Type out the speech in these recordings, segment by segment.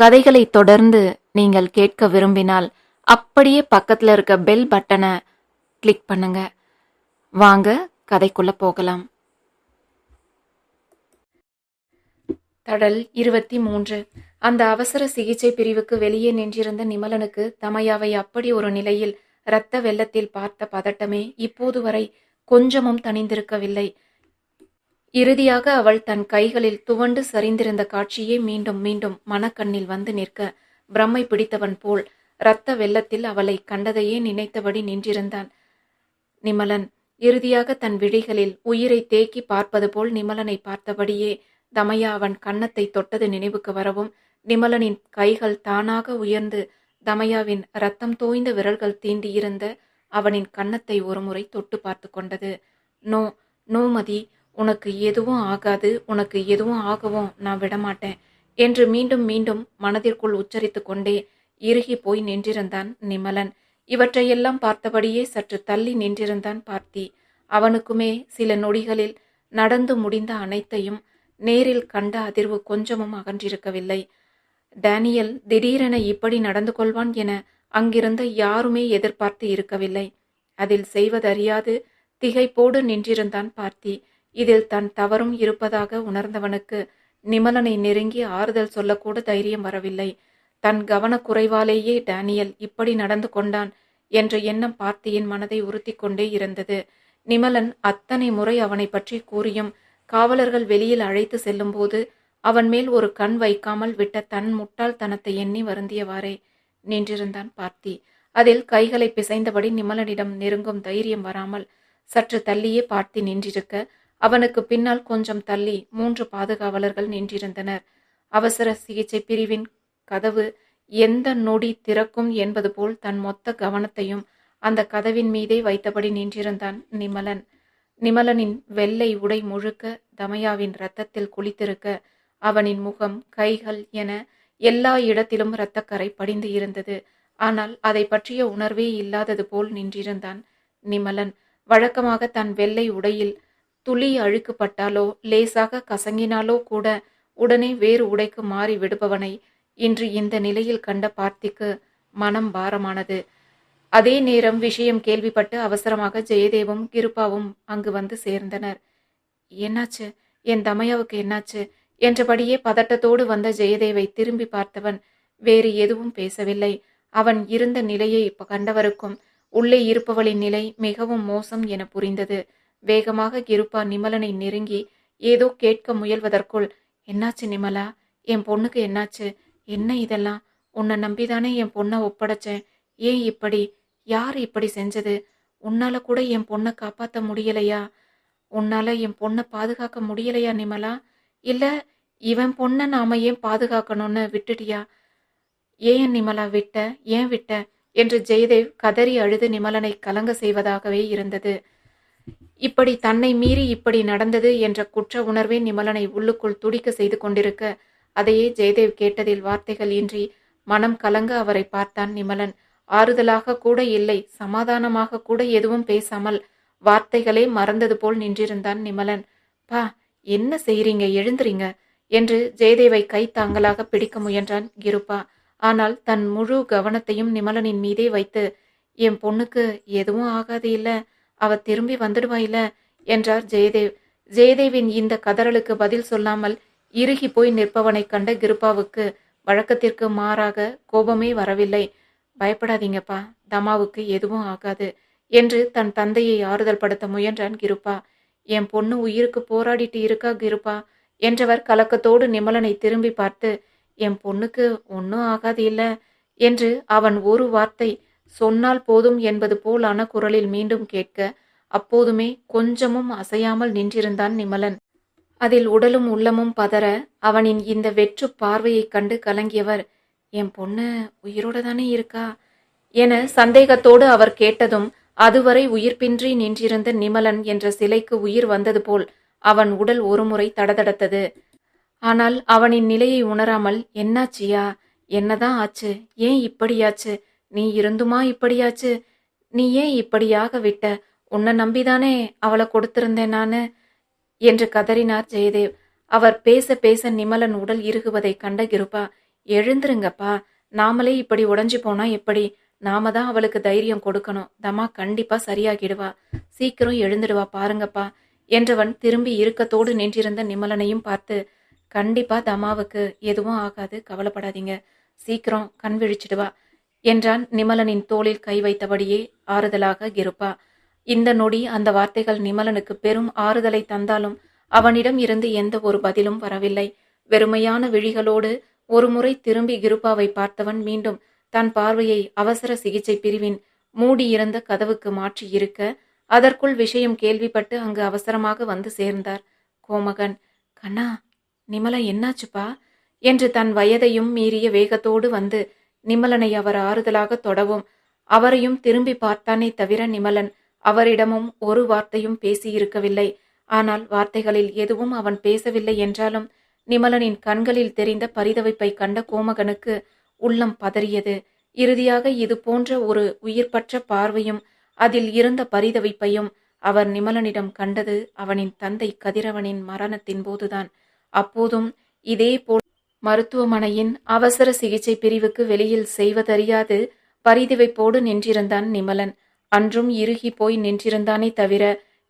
கதைகளை தொடர்ந்து நீங்கள் கேட்க விரும்பினால் அப்படியே பக்கத்தில் இருக்க பெல் பட்டனை கிளிக் பண்ணுங்க. வாங்க கதைக்குள்ள போகலாம். தடல் இருபத்தி மூன்று. அந்த அவசர சிகிச்சை பிரிவுக்கு வெளியே நின்றிருந்த நிமலனுக்கு தமையாவை அப்படி ஒரு நிலையில் இரத்த வெள்ளத்தில் பார்த்த பதட்டமே இப்போது வரை கொஞ்சமும் தணிந்திருக்கவில்லை. இறுதியாக அவள் தன் கைகளில் துவண்டு சரிந்திருந்த காட்சியே மீண்டும் மீண்டும் மனக்கண்ணில் வந்து நிற்க பிரம்மை பிடித்தவன் போல் இரத்த வெள்ளத்தில் அவளை கண்டதையே நினைத்தபடி நின்றிருந்தான். நிமலன் இறுதியாக தன் விழிகளில் உயிரை தேக்கி பார்ப்பது போல் நிமலனை பார்த்தபடியே தமையா அவன் கன்னத்தை தொட்டது நினைவுக்கு வரவும் நிமலனின் கைகள் தானாக உயர்ந்து தமையாவின் ரத்தம் தோய்ந்த விரல்கள் தீண்டியிருந்த அவனின் கன்னத்தை ஒருமுறை தொட்டு பார்த்து கொண்டது. நோ நோமதி உனக்கு எதுவும் ஆகாது உனக்கு எதுவும் ஆகவும் நான் விடமாட்டேன் என்று மீண்டும் மீண்டும் மனதிற்குள் உச்சரித்து கொண்டே இறுகி போய் நின்றிருந்தான் நிமலன். இவற்றையெல்லாம் பார்த்தபடியே சற்று தள்ளி நின்றிருந்தான் பார்த்தி. அவனுக்குமே சில நொடிகளில் நடந்து முடிந்த அனைத்தையும் நேரில் கண்ட அதிர்வு கொஞ்சமும் அகன்றிருக்கவில்லை. டேனியல் திடீரென இப்படி நடந்து கொள்வான் என அங்கிருந்த யாருமே எதிர்பார்த்து இருக்கவில்லை. அதில் செய்வதறியாது திகைப்போடு நின்றிருந்தான் பார்த்தி. இதில் தன் தவறும் இருப்பதாக உணர்ந்தவனுக்கு நிமலனை நெருங்கி ஆறுதல் சொல்லக்கூட தைரியம் வரவில்லை. தன் கவனக்குறைவாலேயே டேனியல் இப்படி நடந்து கொண்டான் என்ற எண்ணம் பார்த்தியின் மனதை உறுத்தி கொண்டே இருந்தது. நிமலன் அத்தனை முறை அவனை பற்றி கூறியும் காவலர்கள் வெளியில் அழைத்து செல்லும்போது அவன் மேல் ஒரு கண் வைக்காமல் விட்ட தன் முட்டாள்தனத்தை எண்ணி வருந்தியவாறே நின்றிருந்தான் பார்த்தி. அதில் கைகளை பிசைந்தபடி நிமலனிடம் நெருங்கும் தைரியம் வராமல் சற்று தள்ளியே பார்த்தி நின்றிருக்க அவனுக்கு பின்னால் கொஞ்சம் தள்ளி மூன்று பாதுகாவலர்கள் நின்றிருந்தனர். அவசர சிகிச்சை பிரிவின் கதவு எந்த நொடி திறக்கும் என்பது போல் தன் மொத்த கவனத்தையும் அந்த கதவின் மீதே வைத்தபடி நின்றிருந்தான் நிமலன். நிமலனின் வெள்ளை உடை முழுக்க தமயாவின் இரத்தத்தில் குளித்திருக்க அவனின் முகம் கைகள் என எல்லா இடத்திலும் இரத்தக்கரை படிந்து இருந்தது. ஆனால் அதை பற்றிய உணர்வே இல்லாதது போல் நின்றிருந்தான் நிமலன். வழக்கமாக தன் வெள்ளை உடையில் துளி அழுக்குப்பட்டாலோ லேசாக கசங்கினாலோ கூட உடனே வேறு உடைக்கு மாறி விடுபவனை இன்று இந்த நிலையில் கண்ட பார்த்திக்கு மனம் பாரமானது. அதே நேரம் விஷயம் கேள்விப்பட்டு அவசரமாக ஜெயதேவும் கிருப்பாவும் அங்கு வந்து சேர்ந்தனர். என்னாச்சு? என் தமையாவுக்கு என்னாச்சு? என்றபடியே பதட்டத்தோடு வந்த ஜெயதேவை திரும்பி பார்த்தவன் வேறு எதுவும் பேசவில்லை. அவன் இருந்த நிலையை கண்டவருக்கும் உள்ளே இருப்பவளின் நிலை மிகவும் மோசம் என புரிந்தது. வேகமாக கிருப்பா நிமலனை நெருங்கி ஏதோ கேட்க முயல்வதற்குள் என்னாச்சு நிமலா? என் பொண்ணுக்கு என்னாச்சு? என்ன இதெல்லாம்? உன்னை நம்பிதானே என் பொண்ணை ஒப்படைச்சேன். ஏன் இப்படி? யார் இப்படி செஞ்சது? உன்னால கூட என் பொண்ணை காப்பாற்ற முடியலையா? உன்னால என் பொண்ணை பாதுகாக்க முடியலையா நிமலா? இல்ல இவன் பொண்ணை நாம ஏன் பாதுகாக்கணும்னு விட்டுட்டியா? ஏன் நிமலா விட்ட? ஏன் விட்ட? என்று ஜெயதேவ் கதறி அழுது நிமலனை கலங்க செய்வதாகவே இருந்தது. இப்படி தன்னை மீறி இப்படி நடந்தது என்ற குற்ற உணர்வே நிமலனை உள்ளுக்குள் துடிக்க செய்து கொண்டிருக்க அதையே ஜெயதேவ் கேட்டதில் வார்த்தைகள் இன்றி மனம் கலங்க அவரை பார்த்தான் நிமலன். ஆறுதலாக கூட இல்லை சமாதானமாக கூட எதுவும் பேசாமல் வார்த்தைகளே மறந்தது போல் நின்றிருந்தான் நிமலன். பா என்ன செய்றீங்க? எழுந்துறீங்க? என்று ஜெயதேவை கை தாங்கலாக பிடிக்க முயன்றான் கிருப்பா ஆனால் தன் முழு கவனத்தையும் நிமலனின் மீதே வைத்து என் பொண்ணுக்கு எதுவும் ஆகாது இல்லை. அவ திரும்பி வந்துடுவாயில்ல என்றார் ஜெயதேவ். ஜெயதேவின் இந்த கதறலுக்கு பதில் சொல்லாமல் இறுகி போய் நிற்பவனை கண்ட கிருப்பாவுக்கு வழக்கத்திற்கு மாறாக கோபமே வரவில்லை. பயப்படாதீங்கப்பா தமாவுக்கு எதுவும் ஆகாது என்று தன் தந்தையை ஆறுதல் படுத்த முயன்றான் கிருப்பா என் பொண்ணு உயிருக்கு போராடிட்டு இருக்கா கிருப்பா என்றவர் கலக்கத்தோடு நிமலனை திரும்பி பார்த்து என் பொண்ணுக்கு ஒன்றும் ஆகாது இல்லை? என்று அவன் ஒரு வார்த்தை சொன்னால் போதும் என்பது போலான குரலில் மீண்டும் கேட்க அப்போதுமே கொஞ்சமும் அசையாமல் நின்றிருந்தான் நிமலன். அதில் உடலும் உள்ளமும் பதற அவனின் இந்த வெற்று பார்வையைக் கண்டு கலங்கியவர் என் பொண்ணு உயிரோட தானே இருக்கா என சந்தேகத்தோடு அவர் கேட்டதும் அதுவரை உயிர்ப்பின்றி நின்றிருந்த நிமலன் என்ற சிலைக்கு உயிர் வந்தது போல் அவன் உடல் ஒருமுறை தடதடத்தது. ஆனால் அவனின் நிலையை உணராமல் என்னாச்சியா? என்னதான் ஆச்சு? ஏன் இப்படியாச்சு? நீ இருந்துமா இப்படியாச்சு? நீ ஏன் இப்படியாக விட்ட? உன்னை நம்பிதானே அவளை கொடுத்திருந்தேன் நானு? என்று கதறினார் ஜெயதேவ். அவர் பேச பேச நிமலன் உடல் இறுகுவதை கண்ட கிருபா எழுந்துருங்கப்பா. நாமளே இப்படி உடஞ்சி போனா எப்படி? நாம தான் அவளுக்கு தைரியம் கொடுக்கணும். தமா கண்டிப்பா சரியாகிடுவா. சீக்கிரம் எழுந்துடுவா பாருங்கப்பா. என்றவன் திரும்பி இறுக்கத்தோடு நின்றிருந்த நிமலனையும் பார்த்து கண்டிப்பா தமாவுக்கு எதுவும் ஆகாது. கவலைப்படாதீங்க. சீக்கிரம் கண் விழிச்சிடுவா. என்றான் நிமலனின் தோளில் கை வைத்தபடியே ஆறுதலாக கிருப்பா இந்த நொடி அந்த வார்த்தைகள் நிமலனுக்கு பெரும் ஆறுதலை தந்தாலும் அவனிடம் இருந்து எந்த ஒரு பதிலும் வரவில்லை. வெறுமையான விழிகளோடு ஒருமுறை திரும்பி கிருப்பாவை பார்த்தவன் மீண்டும் தன் பார்வையை அவசர சிகிச்சை பிரிவின் மூடியிருந்த கதவுக்கு மாற்றி இருக்க அதற்குள் விஷயம் கேள்விப்பட்டு அங்கு அவசரமாக வந்து சேர்ந்தார். கோமகன் கண்ணா நிமலா என்னாச்சுப்பா? என்று தன் வயதையும் மீறிய வேகத்தோடு வந்து நிமலனை அவர் ஆறுதலாக தொடவும் அவரையும் திரும்பி பார்த்தானே தவிர நிமலன் அவரிடமும் ஒரு வார்த்தையும் பேசியிருக்கவில்லை. ஆனால் வார்த்தைகளில் எதுவும் அவன் பேசவில்லை என்றாலும் நிமலனின் கண்களில் தெரிந்த பரிதவிப்பை கண்ட கோமகனுக்கு உள்ளம் பதறியது. இறுதியாக இது போன்ற ஒரு உயிர்பற்ற பார்வையும் அதில் இருந்த பரிதவிப்பையும் அவர் நிமலனிடம் கண்டது அவனின் தந்தை கதிரவனின் மரணத்தின் போதுதான். அப்போதும் இதே போல் மருத்துவமனையின் அவசர சிகிச்சை பிரிவுக்கு வெளியில் செய்வதறியாது பரிதிவைப்போடு நின்றிருந்தான் நிமலன். அன்றும் இறுகி போய் நின்றிருந்தானே தவிர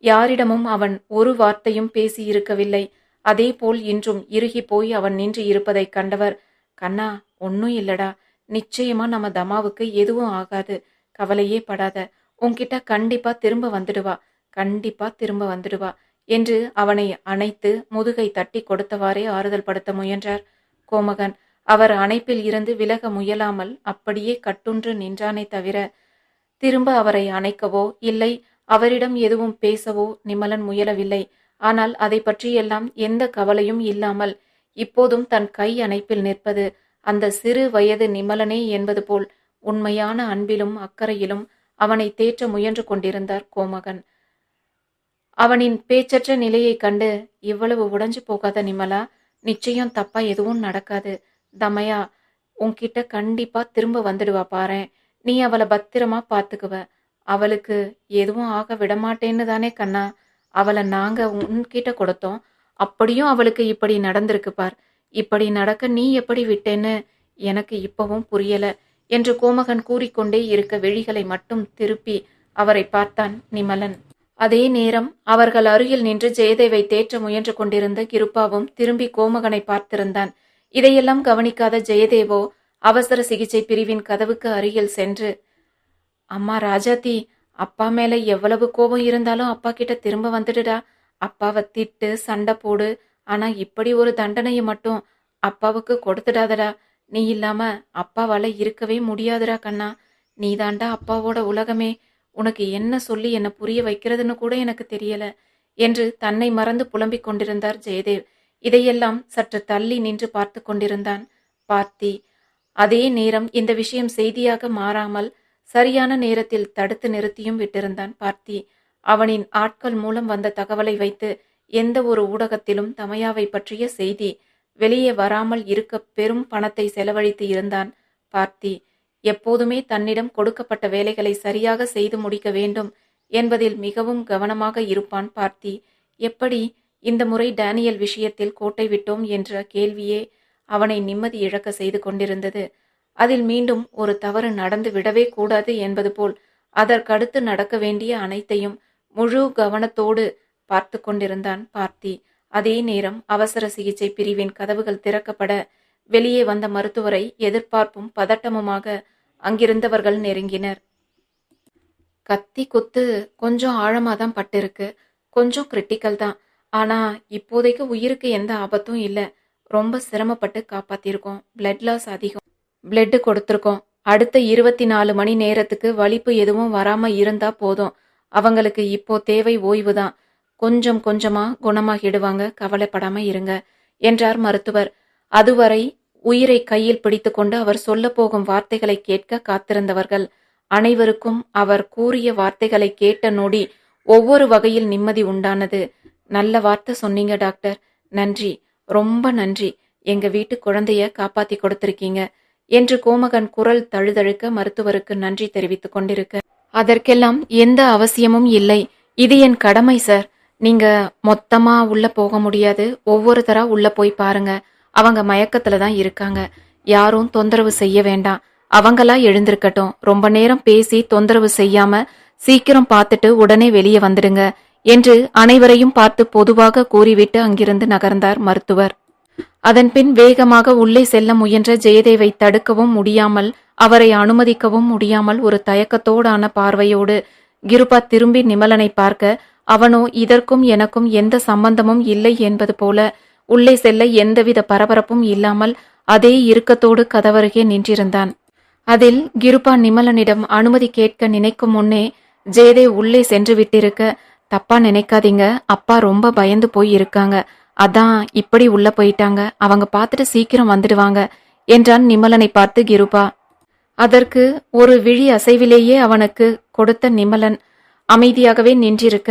யாரிடமும் அவன் ஒரு வார்த்தையும் பேசியிருக்கவில்லை. அதேபோல் இன்றும் இறுகி போய் அவன் நின்று இருப்பதை கண்டவர் கண்ணா ஒன்னும் இல்லடா. நிச்சயமா நம்ம தமாவுக்கு எதுவும் ஆகாது. கவலையே படாத. உன்கிட்ட கண்டிப்பா திரும்ப வந்துடுவா. கண்டிப்பா திரும்ப வந்துடுவா என்று அவனை அணைத்து முதுகை தட்டி கொடுத்தவாறே ஆறுதல் படுத்த முயன்றார். கோமகன். அவர் அணைப்பில் இருந்து விலக முயலாமல் அப்படியே கட்டுன்று நின்றானே தவிர திரும்ப அவரை அணைக்கவோ இல்லை அவரிடம் எதுவும் பேசவோ நிமலன் முயலவில்லை. ஆனால் அதை பற்றியெல்லாம் எந்த கவலையும் இல்லாமல் இப்போதும் தன் கை அணைப்பில் நிற்பது அந்த சிறு வயது நிமலனே என்பது போல் உண்மையான அன்பிலும் அக்கறையிலும் அவனை தேற்ற முயன்று கொண்டிருந்தார் கோமகன். அவனின் பேச்சற்ற நிலையைக் கண்டு இவ்வளவு உடைஞ்சு போகாத நிமலா நிச்சயம் தப்பா எதுவும் நடக்காது. தமையா உன்கிட்ட கண்டிப்பா திரும்ப வந்துடுவா பாரேன். நீ அவளை பத்திரமா பாத்துக்குவ. அவளுக்கு எதுவும் ஆக விடமாட்டேன்னு தானே கண்ணா. அவளை நாங்க உன்கிட்ட கொடுத்தோம். அப்படியும் அவளுக்கு இப்படி நடந்திருக்கு பார். இப்படி நடக்க நீ எப்படி விட்டேன்னு எனக்கு இப்பவும் புரியல என்று கோமகன் கூறிக்கொண்டே இருக்க விழிகளை மட்டும் திருப்பி அவரை பார்த்தான் நிமலன். அதே நேரம் அவர்கள் அருகில் நின்று ஜெயதேவை தேற்ற முயன்று கொண்டிருந்த கிருப்பாவும் திரும்பி கோமகனை பார்த்திருந்தான். இதையெல்லாம் கவனிக்காத ஜெயதேவோ அவசர சிகிச்சை பிரிவின் கதவுக்கு அருகில் சென்று அம்மா ராஜாத்தி அப்பா மேல எவ்வளவு கோபம் இருந்தாலும் அப்பா கிட்ட திரும்ப வந்துடுடா. அப்பாவை திட்டு சண்டை போடு. ஆனா இப்படி ஒரு தண்டனையை மட்டும் அப்பாவுக்கு கொடுத்துடாதடா. நீ இல்லாம அப்பாவால இருக்கவே முடியாதுடா கண்ணா. நீதாண்டா அப்பாவோட உலகமே. உனக்கு என்ன சொல்லி என்ன புரிய வைக்கிறதுன்னு கூட எனக்கு தெரியல என்று தன்னை மறந்து புலம்பிக் கொண்டிருந்தார் ஜெயதேவ். இதையெல்லாம் சற்று தள்ளி நின்று பார்த்து கொண்டிருந்தான். பார்த்தி அதே நேரம் இந்த விஷயம் செய்தியாக மாறாமல் சரியான நேரத்தில் தடுத்து நிறுத்தியும் விட்டிருந்தான் பார்த்தி. அவனின் ஆட்கள் மூலம் வந்த தகவலை வைத்து எந்த ஒரு ஊடகத்திலும் தமையாவை பற்றிய செய்தி வெளியே வராமல் இருக்க பெரும் பணத்தை செலவழித்து இருந்தான் பார்த்தி. எப்போதுமே தன்னிடம் கொடுக்கப்பட்ட வேலைகளை சரியாக செய்து முடிக்க வேண்டும் என்பதில் மிகவும் கவனமாக இருப்பான் பார்த்தி. எப்படி இந்த முறை டேனியல் விஷயத்தில் கோட்டை விட்டோம் என்ற கேள்வியே அவனை நிம்மதி இழக்க செய்து கொண்டிருந்தது. அதில் மீண்டும் ஒரு தவறு நடந்து விடவே கூடாது என்பது போல் அதற்கடுத்து நடக்க வேண்டிய அனைத்தையும் முழு கவனத்தோடு பார்த்து கொண்டிருந்தான் பார்த்தி. அதே நேரம் அவசர சிகிச்சை பிரிவின் கதவுகள் திறக்கப்பட வெளியே வந்த மருத்துவரை எதிர்பார்ப்பும் பதட்டமுமாக அங்கிருந்தவர்கள் நெருங்கினர். கத்தி குத்து கொஞ்சம் ஆழமாக தான் பட்டிருக்கு. கொஞ்சம் கிரிட்டிக்கல் தான். ஆனால் இப்போதைக்கு உயிருக்கு எந்த ஆபத்தும் இல்லை. ரொம்ப சிரமப்பட்டு காப்பாத்திருக்கோம். பிளட் லாஸ் அதிகம். பிளட்டு கொடுத்துருக்கோம். அடுத்த இருபத்தி நாலு மணி நேரத்துக்கு வலிப்பு எதுவும் வராமல் இருந்தா போதும். அவங்களுக்கு இப்போ தேவை ஓய்வு தான் கொஞ்சம் கொஞ்சமாக குணமாகிடுவாங்க. கவலைப்படாமல் இருங்க என்றார் மருத்துவர். அதுவரை உயிரை கையில் பிடித்துக்கொண்டு அவர் சொல்லப்போகும் வார்த்தைகளை கேட்க காத்திருந்தவர்கள் அனைவருக்கும் அவர் கூறிய வார்த்தைகளை கேட்ட நொடி ஒவ்வொரு வகையில் நிம்மதி உண்டானது. நல்ல வார்த்தை சொன்னீங்க டாக்டர். நன்றி. ரொம்ப நன்றி. எங்க வீட்டு குழந்தைய காப்பாத்தி கொடுத்திருக்கீங்க. என்று கோமகன் குரல் தழுதழுக்க மருத்துவருக்கு நன்றி தெரிவித்துக் கொண்டிருக்க அதற்கெல்லாம் எந்த அவசியமும் இல்லை. இது என் கடமை சார். நீங்க மொத்தமா உள்ள போக முடியாது. ஒவ்வொருத்தரா உள்ள போய் பாருங்க. அவங்க மயக்கத்துல தான் இருக்காங்க. யாரும் தொந்தரவு செய்ய வேண்டாம். அவங்களா எழுந்திருக்கட்டும். ரொம்ப நேரம் பேசி தொந்தரவு செய்யாம சீக்கிரம் பார்த்துட்டு உடனே வெளியே வந்துடுங்க என்று அனைவரையும் பார்த்து பொதுவாக கூறிவிட்டு அங்கிருந்து நகர்ந்தார் மருத்துவர். அதன்பின் வேகமாக உள்ளே செல்ல முயன்ற ஜெயதேவை தடுக்கவும் முடியாமல் அவரை அனுமதிக்கவும் முடியாமல் ஒரு தயக்கத்தோடான பார்வையோடு கிருபா திரும்பி நிமலனை பார்க்க அவனோ இதற்கும் எனக்கும் எந்த சம்பந்தமும் இல்லை என்பது போல உள்ளே செல்ல எந்தவித பரபரப்பும் இல்லாமல் அதே இறுக்கத்தோடு கதவருகே நின்றிருந்தான். அதில் கிருபா நிமலனிடம் அனுமதி கேட்க நினைக்கும் முன்னே ஜெயதே உள்ளே சென்று விட்டிருக்க தப்பா நினைக்காதீங்க அப்பா ரொம்ப பயந்து போய் இருக்காங்க. அதான் இப்படி உள்ள போயிட்டாங்க. அவங்க பார்த்துட்டு சீக்கிரம் வந்துடுவாங்க என்றான் நிமலனை பார்த்து கிருபா. அதற்கு ஒரு விழி அசைவிலேயே அவனுக்கு கொடுத்த நிமலன் அமைதியாகவே நின்றிருக்க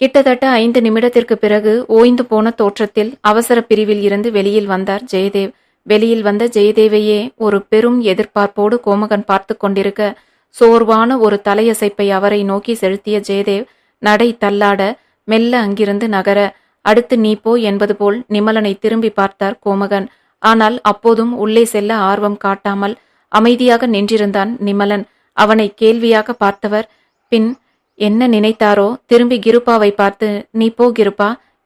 கிட்டத்தட்ட ஐந்து நிமிடத்திற்கு பிறகு ஓய்ந்து போன தோற்றத்தில் அவசர பிரிவில் இருந்து வெளியில் வந்தார் ஜெயதேவ். வெளியில் வந்த ஜெயதேவையே ஒரு பெரும் எதிர்பார்ப்போடு கோமகன் பார்த்து கொண்டிருக்க சோர்வான ஒரு தலையசைப்பை அவரை நோக்கி செலுத்திய ஜெயதேவ் நடை தள்ளாட மெல்ல அங்கிருந்து நகர அடுத்து நீ போ என்பது போல் நிமலனை திரும்பி பார்த்தார் கோமகன். ஆனால் அப்போதும் உள்ளே செல்ல ஆர்வம் காட்டாமல் அமைதியாக நின்றிருந்தான் நிமலன். அவனை கேள்வியாக பார்த்தவர் பின் என்ன நினைத்தாரோ திரும்பி கிருப்பாவை பார்த்து நீ போ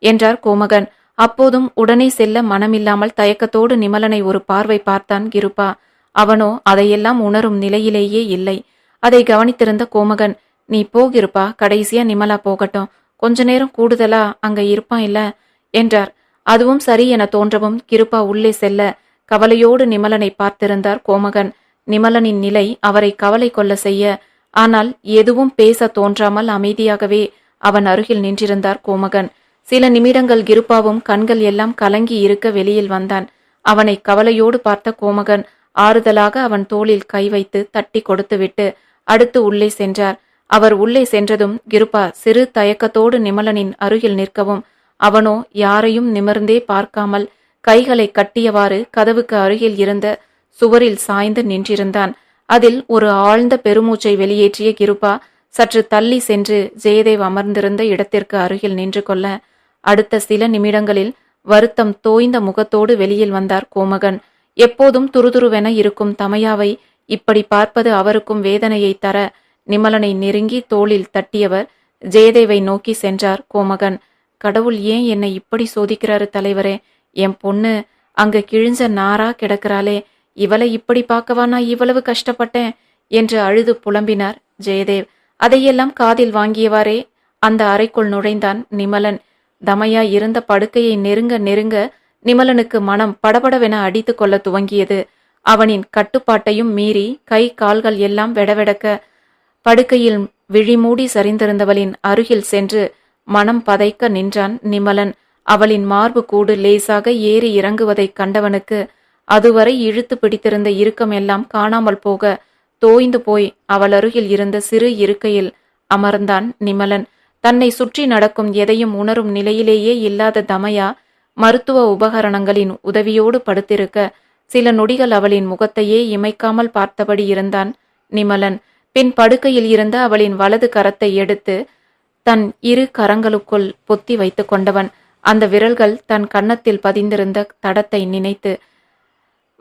என்றார் கோமகன். அப்போதும் உடனே செல்ல மனமில்லாமல் தயக்கத்தோடு நிமலனை ஒரு பார்வை பார்த்தான் கிருப்பா அவனோ அதையெல்லாம் உணரும் நிலையிலேயே இல்லை. அதை கவனித்திருந்த கோமகன் நீ போகிருப்பா கடைசியா நிமலா போகட்டும். கொஞ்ச நேரம் கூடுதலா அங்க இருப்பான் இல்ல? என்றார். அதுவும் சரி என தோன்றவும் கிருப்பா உள்ளே செல்ல கவலையோடு நிமலனை பார்த்திருந்தார் கோமகன். நிமலனின் நிலை அவரை கவலை கொள்ள செய்ய ஆனால் எதுவும் பேச தோன்றாமல் அமைதியாகவே அவன் அருகில் நின்றிருந்தார் கோமகன். சில நிமிடங்கள் கிருப்பாவும் கண்கள் எல்லாம் கலங்கி இருக்க வெளியில் வந்தான். அவனை கவலையோடு பார்த்த கோமகன் ஆறுதலாக அவன் தோளில் கை வைத்து தட்டி கொடுத்துவிட்டு அடுத்து உள்ளே சென்றார். அவர் உள்ளே சென்றதும் கிருபா சிறு தயக்கத்தோடு நிமலனின் அருகில் நிற்கவும் அவனோ யாரையும் நிமிர்ந்தே பார்க்காமல் கைகளை கட்டியவாறு கதவுக்கு அருகில் இருந்த சுவரில் சாய்ந்து நின்றிருந்தான். அதில் ஒரு ஆழ்ந்த பெருமூச்சை வெளியேற்றிய கிருபா சற்று தள்ளி சென்று ஜெயதேவ் அமர்ந்திருந்த இடத்திற்கு அருகில் நின்று கொள்ள அடுத்த சில நிமிடங்களில் வருத்தம் தோய்ந்த முகத்தோடு வெளியில் வந்தார் கோமகன். எப்போதும் துருதுருவென இருக்கும் தமையாவை இப்படி பார்ப்பது அவருக்கும் வேதனையை தர நிமலனை நெருங்கி தோளில் தட்டியவர் ஜெயதேவை நோக்கி சென்றார் கோமகன். கடவுள் ஏன் என்னை இப்படி சோதிக்கிறாரு தலைவரே? என் பொண்ணு அங்க கிழிஞ்ச நாரா கிடக்கிறாளே. இவளை இப்படி பார்க்கவா நான் இவ்வளவு கஷ்டப்பட்டேன்? என்று அழுது புலம்பினார் ஜெயதேவ். அதையெல்லாம் காதில் வாங்கியவாறே. அந்த அறைக்குள் நுழைந்தான் நிமலன். தமையா இருந்த படுக்கையை நெருங்க நெருங்க நிமலனுக்கு மனம் படபடவென அடித்து கொள்ள துவங்கியது. அவனின் கட்டுப்பாட்டையும் மீறி கை கால்கள் எல்லாம் வெடவெடக்க படுக்கையில் விழிமூடி சரிந்திருந்தவளின் அருகில் சென்று மனம் பதைக்க நின்றான் நிமலன். அவளின் மார்பு கூடு லேசாக ஏறி இறங்குவதைக் கண்டவனுக்கு அதுவரை இழுத்து பிடித்திருந்த இறுக்கம் எல்லாம் காணாமல் போக தோய்ந்து போய் அவள் அருகில் இருந்த சிறு இருக்கையில் அமர்ந்தான் நிமலன். தன்னை சுற்றி நடக்கும் எதையும் உணரும் நிலையிலேயே இல்லாத தமயா மருத்துவ உபகரணங்களின் உதவியோடு படுத்திருக்க சில நொடிகள் அவளின் முகத்தையே இமைக்காமல் பார்த்தபடி இருந்தான் நிமலன். பின் படுக்கையில் இருந்த அவளின் வலது கரத்தை எடுத்து தன் இரு கரங்களுக்குள் பொத்தி வைத்துக் கொண்டவன். அந்த விரல்கள் தன் கன்னத்தில் பதிந்திருந்த தடத்தை நினைத்து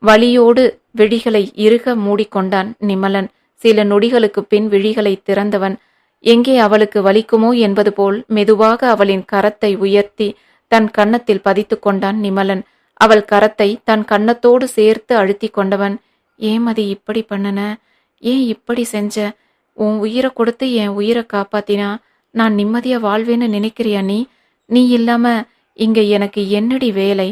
வலியோடு விழிகளை இறுக மூடிக்கொண்டான் நிமலன். சில நொடிகளுக்கு பின் விழிகளை திறந்தவன் எங்கே அவளுக்கு வலிக்குமோ? என்பது போல் மெதுவாக அவளின் கரத்தை உயர்த்தி தன் கன்னத்தில் பதித்துக் கொண்டான் நிமலன். அவள் கரத்தை தன் கன்னத்தோடு சேர்த்து அழுத்தி கொண்டவன் ஏமதி இப்படி பண்ணன? ஏன் இப்படி செஞ்ச? உன் உயிரை கொடுத்து என் உயிரை காப்பாத்தினா? நான் நிம்மதியா வாழ்வேன்னு நினைக்கிறியா நீ? நீ இல்லாம இங்க எனக்கு என்னடி வேலை?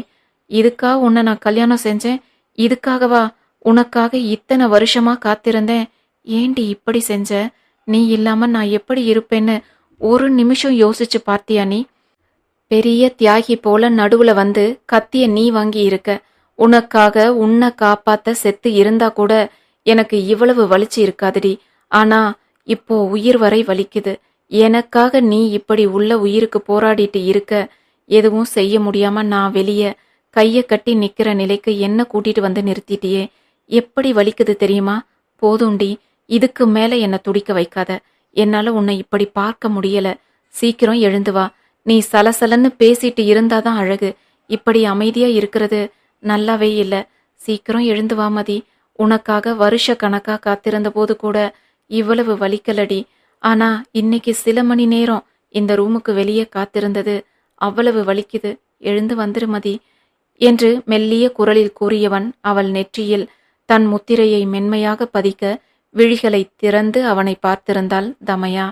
இதுக்கா உன்னை நான் கல்யாணம் செஞ்சேன்? இதுக்காகவா? உனக்காக இத்தனை வருஷமா காத்திருந்தேன். ஏண்டி இப்படி செஞ்ச? நீ இல்லாம நான் எப்படி இருப்பேன்னு ஒரு நிமிஷம் யோசிச்சு பார்த்தியா நீ? பெரிய தியாகி போல நடுவுல வந்து கத்திய நீ வாங்கி இருக்க. உனக்காக உன்னை காப்பாத்த செத்து இருந்தா கூட எனக்கு இவ்வளவு வலிச்சு இருக்காதுடி. ஆனா இப்போ உயிர் வரை வலிக்குது. எனக்காக நீ இப்படி உள்ள உயிருக்கு போராடிட்டு இருக்க. எதுவும் செய்ய முடியாம நான் வெளியே கையை கட்டி நிக்கிற நிலைக்கு என்ன கூட்டிட்டு வந்து நிறுத்திட்டியே? எப்படி வலிக்குது தெரியுமா? போதுண்டி இதுக்கு மேல என்ன துடிக்க வைக்காத. என்னால உன்னை இப்படி பார்க்க முடியல. சீக்கிரம் எழுந்து வா. நீ சலசலன்னு பேசிட்டு இருந்தாதான் அழகு. இப்படி அமைதியா இருக்கிறது நல்லாவே இல்ல. சீக்கிரம் எழுந்து வா மதி. உனக்காக வருஷ கணக்கா காத்திருந்த போது கூட இவ்வளவு வலிக்கலடி. ஆனா இன்னைக்கு சில மணி நேரம் இந்த ரூமுக்கு வெளியே காத்திருந்தது. அவ்வளவு வலிக்குது. எழுந்து வந்துரு மதி. என்று மெல்லிய குரலில் கூறியவன் அவள் நெற்றியில் தன் முத்திரையை மென்மையாக பதிக்க விழிகளை திறந்து அவனை பார்த்திருந்தாள் தமயா.